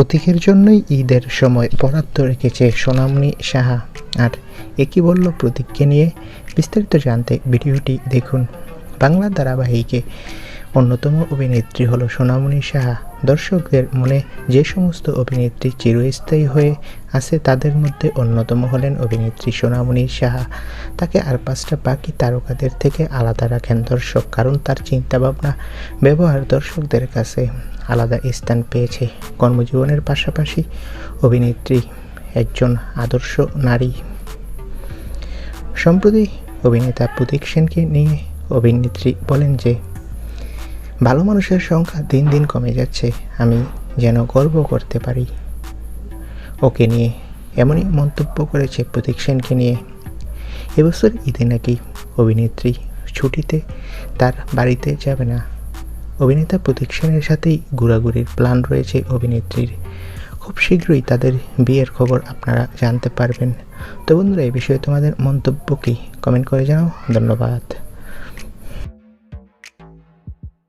প্রতীকের জন্যই ঈদের সময় বরাদ্দ রেখেছে সোনামনি সাহা। আর একই বলল প্রতীককে নিয়ে বিস্তারিত জানতে ভিডিওটি দেখুন। বাংলা ধারাবাহিকে অন্যতম অভিনেত্রী হলো সোনামণি সাহা। দর্শকদের মনে যে সমস্ত অভিনেত্রী চিরস্থায়ী হয়ে আছে, তাদের মধ্যে অন্যতম হলেন অভিনেত্রী সোনামণি সাহা। তাকে আর পাঁচটা বাকি তারকাদের থেকে আলাদা রাখেন দর্শক, কারণ তার চিন্তাভাবনা, ব্যবহার দর্শকদের কাছে আলাদা স্থান পেয়েছে। কর্মজীবনের পাশাপাশি অভিনেত্রী একজন আদর্শ নারী। সম্প্রতি অভিনেতা প্রতীক সেনকে নিয়ে অভিনেত্রী বলেন যে ভালো মানুষের সংখ্যা দিন দিন কমে যাচ্ছে, আমি যেন গর্ব করতে পারি। ওকে নিয়ে এমনই মন্তব্য করেছে প্রতীক সেনকে নিয়ে। এবছর ঈদে নাকি অভিনেত্রী ছুটিতে তার বাড়িতে যাবে না। অভিনেতা প্রতীক সেনের সাথেই ঘোরাঘুরির প্ল্যান রয়েছে অভিনেত্রীর। খুব শীঘ্রই তাদের বিয়ের খবর আপনারা জানতে পারবেন। তো বন্ধুরা, এই বিষয়ে তোমাদের মন্তব্য কি? কমেন্ট করে জানাও। ধন্যবাদ।